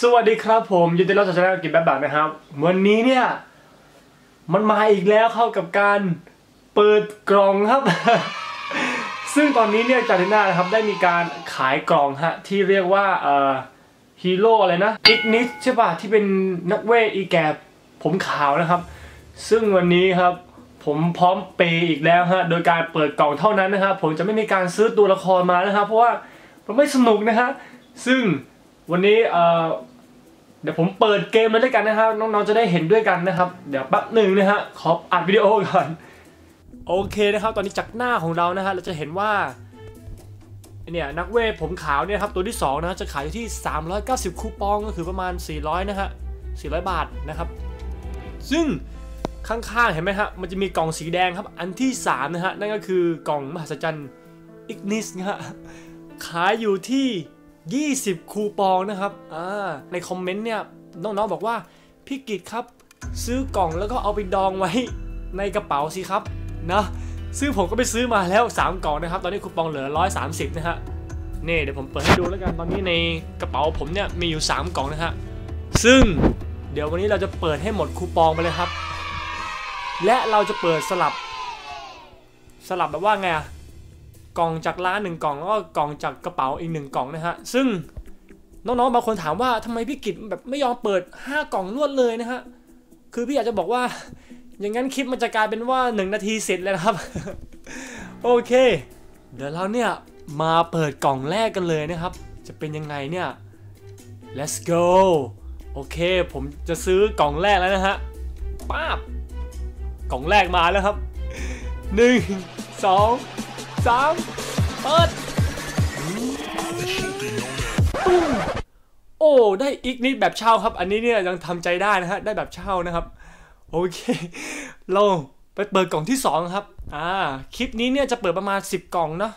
สวัสดีครับผมยินดีต้อนรับสู่ช่องกินแบบแบบนะครับ วันนี้เนี่ยมันมาอีกแล้วเข้ากับการเปิดกล่องครับ ซึ่งตอนนี้เนี่ยจาริน่านะครับได้มีการขายกล่องฮะที่เรียกว่าเอ่อฮีโร่อะไรนะอิกนิสใช่ป่ะที่เป็นนักเวทอีแกผมขาวนะครับ ซึ่งวันนี้ครับผมพร้อมเปย์อีกแล้วฮะโดยการเปิดกล่องเท่านั้นนะครับผมจะไม่มีการซื้อตัวละครมานะครับเพราะว่ามันไม่สนุกนะฮะซึ่ง วันนี้เอ่อเดี๋ยวผมเปิดเกมเลยด้วยกันนะครับ น้องๆจะได้เห็นด้วยกันนะครับ เดี๋ยวแป๊บหนึ่งนะฮะขออัดวิดีโอก่อนโอเคนะครับ ตอนนี้จากหน้าของเรานะฮะเราจะเห็นว่าเนี่ยนักเวทผมขาวเนี่ยครับตัวที่2นะฮะจะขายอยู่ที่ 390 คูปองก็คือประมาณ 400 นะฮะ 400 บาทนะครับ ซึ่งข้างๆ เห็นไหมฮะ มันจะมีกล่องสีแดงครับ อันที่ 3 นะฮะ นั่นก็คือกล่องมหัศจรรย์อิกนิสนะฮะ ขายอยู่ที่ 20 คูปองนะครับอ่าในคอมเมนต์เนี่ยน้องๆบอกว่าพี่กิตครับซื้อกล่องแล้วก็เอาไปดองไว้ในกระเป๋าสิครับนะซึ่งผมก็ไปซื้อมาแล้ว 3 กล่องนะครับ ตอนนี้คูปองเหลือ 130 นะฮะนี่เดี๋ยวผมเปิดให้ดูแล้วกันตอนนี้ในกระเป๋าผมเนี่ยมีอยู่ 3 กล่องนะฮะซึ่งเดี๋ยววันนี้เราจะเปิดให้หมดคูปองไปเลยครับ และเราจะเปิดสลับ สลับแบบว่าไงอะ กล่องจากร้านหนึ่งกล่องแล้วก็กล่องจากกระเป๋าอีกหนึ่งกล่องนะฮะซึ่งน้องๆบางคนถามว่าทำไมพี่กิจแบบไม่ยอมเปิด 5 กล่องรวดเลยนะฮะคือพี่อยากจะบอกว่า อย่างนั้นคลิปมันจะกลายเป็นว่า 1 นาทีเสร็จเลยนะครับ โอเค เดี๋ยวเราเนี่ยมาเปิดกล่องแรกกันเลยนะครับ จะเป็นยังไงเนี่ย let's go โอเค ผมจะซื้อกล่องแรกแล้วนะฮะป้าบกล่องแรกมาแล้วครับหนึ่ง สามเปิดตุ้มโอ้ ได้อีกนิดแบบเช่าครับ อันนี้เนี่ยยังทำใจได้นะฮะ ได้แบบเช่านะครับ โอเค เราไปเปิดกล่องที่สองครับ อ่า คลิปนี้เนี่ยจะเปิดประมาณ 10 กล่องเนาะ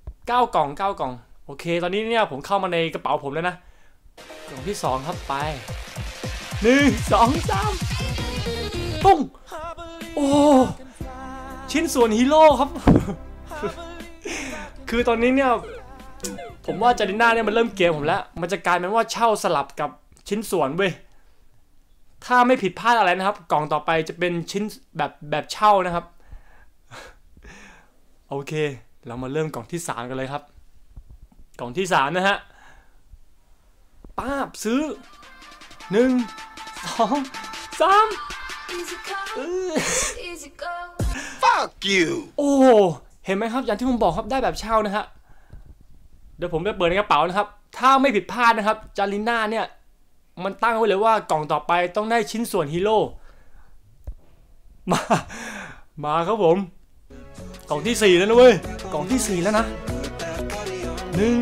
9กล่อง 9 กล่อง โอเค ตอนนี้เนี่ยผมเข้ามาในกระเป๋าผมแล้วนะ กล่องที่สองครับไปหนึ่งสองสามปุ้ง โอ้ ชิ้นส่วนฮีโร่ครับ คือตอนนี้เนี่ยผมว่าจาริน่าเนี่ยมันเริ่มเกมผมแล้ว มันจะกลายเป็นว่าเช่าสลับกับชิ้นส่วนเว้ยถ้าไม่ผิดพลาดอะไรนะครับ กล่องต่อไปจะเป็นชิ้นแบบแบบเช่านะครับ โอเค เรามาเริ่มกล่องที่สามกันเลยครับ กล่องที่สามนะฮะป้าบซื้อหนึ่งสองสาม Easy come, easy go. Fuck you! โอ้ เห็นไหมครับอย่างที่ผมบอกครับได้แบบเช่านะฮะเดี๋ยวผมจะเปิดในกระเป๋านะครับ ถ้าไม่ผิดพลาดนะครับจาริน่าเนี่ยมันตั้งไว้เลยว่ากล่องต่อไปต้องได้ชิ้นส่วนฮีโร่มามาครับผม กล่องที่สี่แล้วนะเว้ยกล่องที่สี่แล้วนะหนึ่ง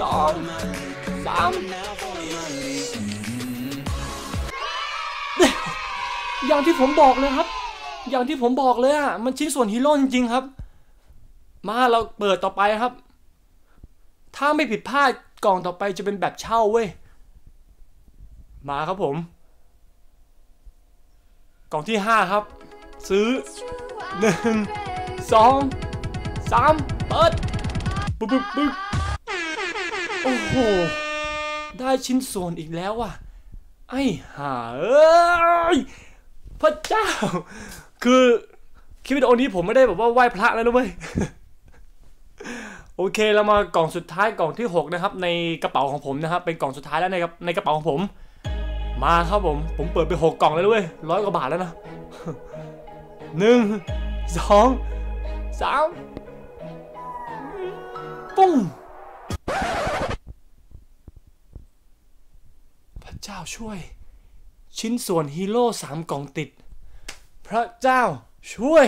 สองสามอย่างที่ผมบอกเลยครับ อย่างที่ผมบอกเลยอะมันชิ้นส่วนฮีโร่จริงๆครับ มาเราเปิดต่อไปครับ ถ้าไม่ผิดพลาดกล่องต่อไปจะเป็นแบบเช่าเว้ย มาครับผม กล่องที่ห้าครับ ซื้อหนึ่งสองสามเปิดปึ๊บปึ๊บปึ๊บโอ้โห ได้ชิ้นส่วนอีกแล้วว่ะ ไอ้ห่าเอ้ยพระเจ้า คือคลิปวิดีโอนี้ผมไม่ได้แบบว่าไหว้พระแล้วนะเว้ย โอเคเรามากล่องสุดท้ายกล่องที่ 6 นะครับ ในกระเป๋าของผมนะครับ เป็นกล่องสุดท้ายแล้วในในกระเป๋าของผม มาครับผม ผมเปิดไปหกกล่องแล้วด้วยร้อยกว่าบาทแล้วนะหนึ่งสองสามปุ้งพระเจ้าช่วย ชิ้นส่วนฮีโร่สามกล่องติด พระเจ้าช่วย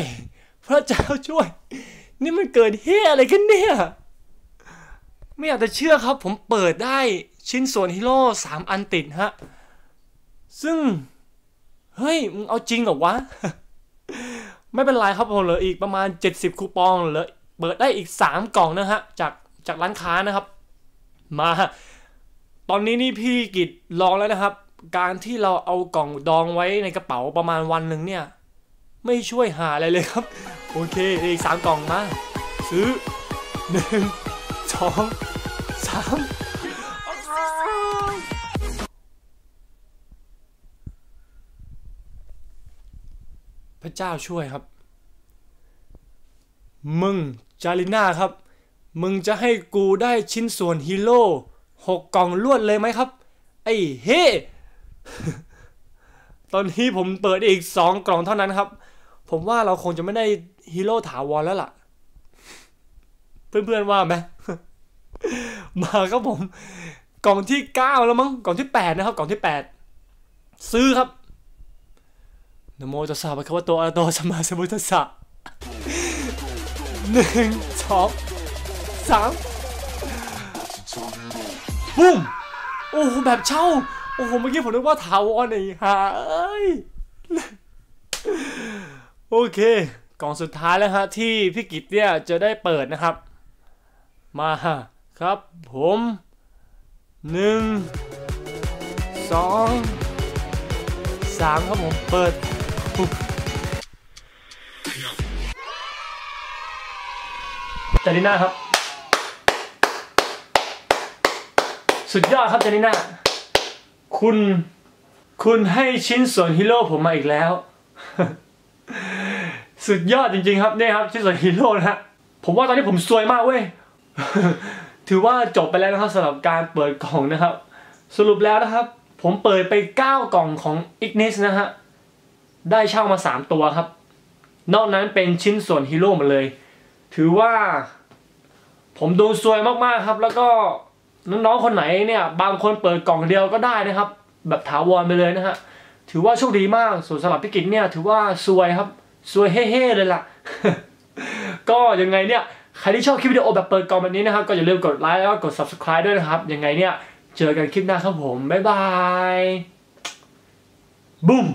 พระเจ้าช่วย นี่มันเกิดเฮียอะไรกันเนี่ย ไม่อยากจะเชื่อครับ ผมเปิดได้ชิ้นส่วนฮีโร่สามอันติดฮะ ซึ่ง เฮ้ย มึงเอาจริงเหรอวะ ไม่เป็นไรครับผมเหลืออีกประมาณ 70 คูปองเหลือเปิดได้อีก 3 กล่องนะฮะ จากจากร้านค้านะครับ มา ตอนนี้นี่พี่กิจลองแล้วนะครับ การที่เราเอากล่องดองไว้ในกระเป๋าประมาณวันหนึ่งเนี่ย ไม่ช่วยหาอะไรเลยครับ โอเคอีกสามกล่องมา ซื้อหนึ่งสองสามพระเจ้าช่วยครับ มึง จาริน่าครับ มึงจะให้กูได้ชิ้นส่วนฮีโร่หกกล่องลวดเลยไหมครับ ไอ้เฮตอนนี้ผมเปิดอีกสองกล่องเท่านั้นครับ ผมว่าเราคงจะไม่ได้ฮีโร่ถาวรแล้วล่ะ เพื่อนๆว่าไหมมาครับผม กล่องที่เก้าแล้วมั้งกล่องที่แปดนะครับ กล่องที่แปดซื้อครับนโมตัสสะภะคะวะโตอะระหะโตสมมาสมุทัสสะหนึ่งสองสามปุ้มโอ้โหแบบเช่า โอ้โหเมื่อกี้ผมนึกว่าถาวรไอ้ห่าเอ้ย โอเค กล่องสุดท้ายแล้วฮะที่พี่กิตเนี่ยจะได้เปิดนะครับ มาครับผมหนึ่งสองสามครับผมเปิดจาริน่าครับ สุดยอดครับจาริน่าคุณ คุณให้ชิ้นส่วนฮีโร่ผมมาอีกแล้ว สุดยอดจริงๆครับเนี่ยครับชิ้นส่วนฮีโร่นะฮะผมว่าตอนนี้ผมซวยมากเว้ย ถือว่าจบไปแล้วนะครับสำหรับการเปิดกล่องนะครับ สรุปแล้วนะครับ ผมเปิดไป 9 กล่องของ Ignis นะฮะ ได้เช่ามา 3 ตัวครับ นอกนั้นเป็นชิ้นส่วนฮีโร่หมดเลย ถือว่า ผมโดนซวยมากๆครับ แล้วก็น้องๆคนไหนเนี่ย บางคนเปิดกล่องเดียวก็ได้นะครับ แบบถาวรไปเลยนะฮะ ถือว่าโชคดีมากส่วนสำหรับพี่กิจเนี่ยถือว่าซวยครับซวยเฮ่ๆเลยล่ะ ก็ยังไงเนี่ยใครที่ชอบคลิปวิดีโอแบบเปิดกล่องแบบนี้นะครับ ก็อย่าลืมกดไลค์แล้วก็กด subscribe ด้วยนะครับ ยังไงเนี่ย เจอกันคลิปหน้าครับผม บ๊ายบายบุ้ม